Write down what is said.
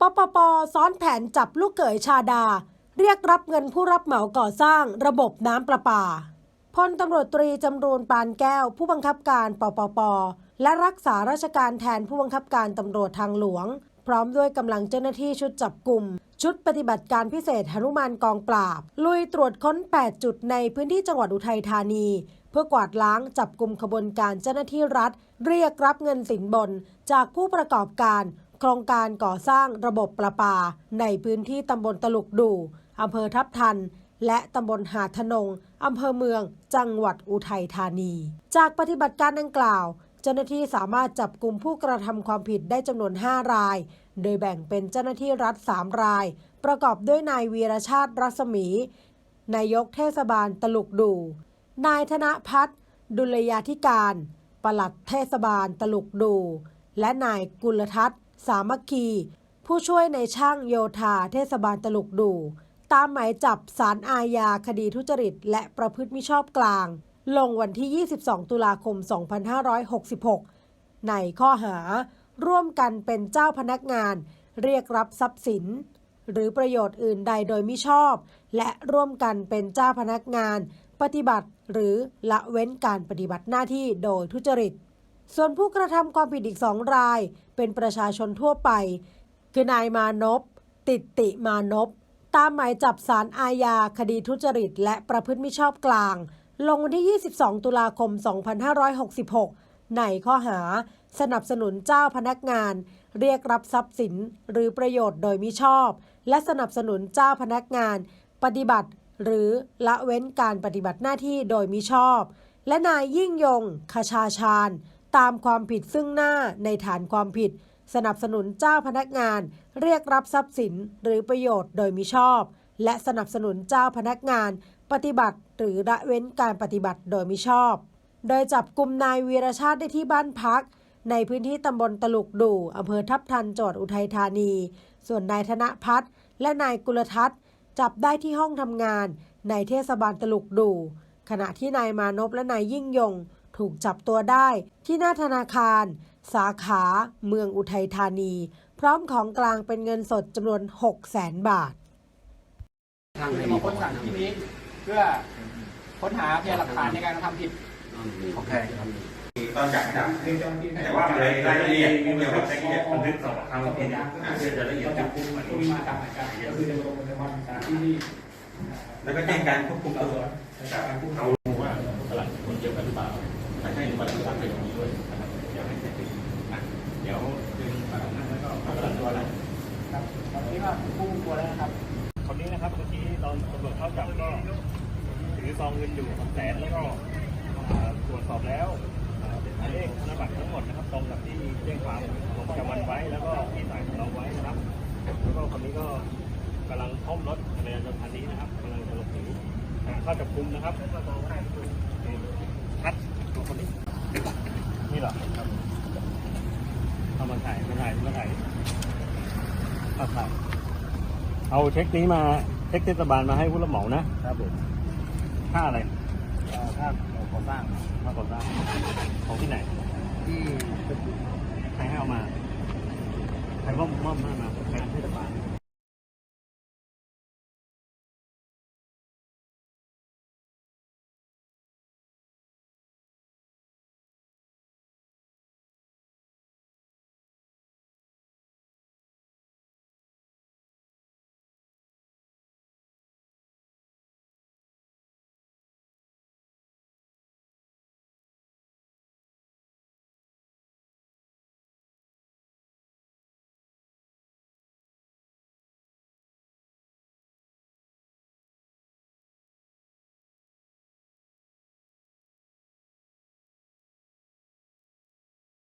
ปปปซ้อนแผนจับลูกเขยชาดา เรียกรับเงินผู้รับเหมาก่อสร้างระบบน้ำประปาพลตำรวจตรีจำรูนปานแก้ว ผู้บังคับการปปป และรักษาราชการแทนผู้บังคับการตำรวจทางหลวง พร้อมด้วยกำลังเจ้าหน้าที่ชุดจับกลุ่ม ชุดปฏิบัติการพิเศษหนุมานกองปราบ ลุยตรวจค้น 8 จุดในพื้นที่จังหวัดอุทัยธานี เพื่อกวาดล้างจับกลุ่มขบวนการเจ้าหน้าที่รัฐ เรียกรับเงินสินบน จากผู้ประกอบการ โครงการก่อสร้างระบบประปา ในพื้นที่ตำบลตลุกดูอำเภอทับทัน และตำบลหาดทนงอำเภอเมือง จังหวัดอุทัยธานี จากปฏิบัติการดังกล่าว เจ้าหน้าที่สามารถจับกลุ่มผู้กระทำความผิดได้จำนวน 5 ราย โดยแบ่งเป็นเจ้าหน้าที่รัฐ 3 ราย ประกอบด้วยนายวีรชาติรัศมี นายกเทศบาลตลุกดูนายธนพัฒน์ดุลยาธิการ ปลัดเทศบาลตลุกดู และนายกุลทัศน์ สามัคคี ผู้ช่วยในช่างโยธาเทศบาลตลุกดู ตามหมายจับสารอาญาคดีทุจริต และประพฤติมิชอบกลาง ลงวันที่ 22 ตุลาคม 2566 ในข้อหา ร่วมกันเป็นเจ้าพนักงาน เรียกรับทรัพย์สิน หรือประโยชน์อื่นใดโดยมิชอบ และร่วมกันเป็นเจ้าพนักงาน ปฏิบัติหรือละเว้นการปฏิบัติหน้าที่โดยทุจริต ส่วนผู้กระทำความผิดอีกสองราย เป็นประชาชนทั่วไป คือนายมานพ ติดติมานพ ตามหมายจับสารอาญาคดีทุจริต และประพฤติมิชอบกลาง ลงวันที่ 22 ตุลาคม 2566 ในข้อหา สนับสนุนเจ้าพนักงาน เรียกรับทรัพย์สินหรือประโยชน์โดยมิชอบ และสนับสนุนเจ้าพนักงาน ปฏิบัติ หรือละเว้นการปฏิบัติหน้าที่โดยมิชอบ และนายยิ่งยงคชาชาญ ตามความผิดซึ่งหน้าในฐานความผิด สนับสนุนเจ้าพนักงาน เรียกรับทรัพย์สินหรือประโยชน์โดยมิชอบ และสนับสนุนเจ้าพนักงาน ปฏิบัติหรือละเว้นการปฏิบัติโดยมิชอบ โดยจับกลุ่มนายวีรชาติได้ที่บ้านพัก ในพื้นที่ตำบลตลุกดูอำเภอทับทันจังหวัดอุทัยธานี ส่วนนายธนพัฒน์และนายกุลทัศน์จับได้ที่ห้องทำงานในเทศบาลตลุกดูขณะที่นายมานพและนายยิ่งยง ถูกจับตัวได้ที่หน้าธนาคาร สาขาเมืองอุทัยธานี พร้อมของกลางเป็นเงินสดจำนวน 6 0 0 0 0 0บาท ทางคือคจะดีมาค้นสถานที่นี้เพื่อค้นหาพยานหลักฐานในการกระทำผิดโอเคครับตอนจับจับแต่ว่าในรายละเอียดเกี่ยวกับรายละเอียดบันทึกสอบปากคำก็เราเป็เป็นนอย่างอาจจะละเอียดจับกุมที่มีมาตามหมายการก็คือจะลงบันทึกประจำวันที่นี่แล้วก็แจ้งการควบคุมตัวการผู้เอาว่าตลาดคนเดียวกันหรือเปล่า แต่ให้วันที่สามเป็นอย่างนี้ด้วยนะครับเดี๋ยวให้เสร็จนะเดี๋ยวดึงตลาดนั้นแล้วก็เข้าตลาดตัวนะครับตอนนี้ก็ผู้คุมตัวแล้วนะครับคนนี้นะครับเมื่อกี้ตอนตำรวจเข้าจับก็ถือซองเงินอยู่สองแสนแล้วก็ตรวจสอบแล้วเป็นหมายเลขธนบัตรทั้งหมดนะครับตรงกับที่แจ้งความลงประจำวันไว้แล้วก็ที่ถ่ายของเราไว้นะครับ แล้วก็คนนี้ก็กำลังค้อมรถจักรยานยนต์คันนี้นะครับกำลังจะหลบหนีอ่เข้าจับกุมนะครับชัดตัวคนนี้นี่เหรอครับเอามาถ่ายมาถ่ายมาถ่ายเอาถ่ายเอาเช็คนี้มาเช็คเทศบาลมาให้ผู้รับเหมานะครับผมค่าอะไรถ้าก่อสร้างค่าก่อสร้างของที่ไหน ที่ใครให้เอามาใครมอบมอบมามาใครเทศบาล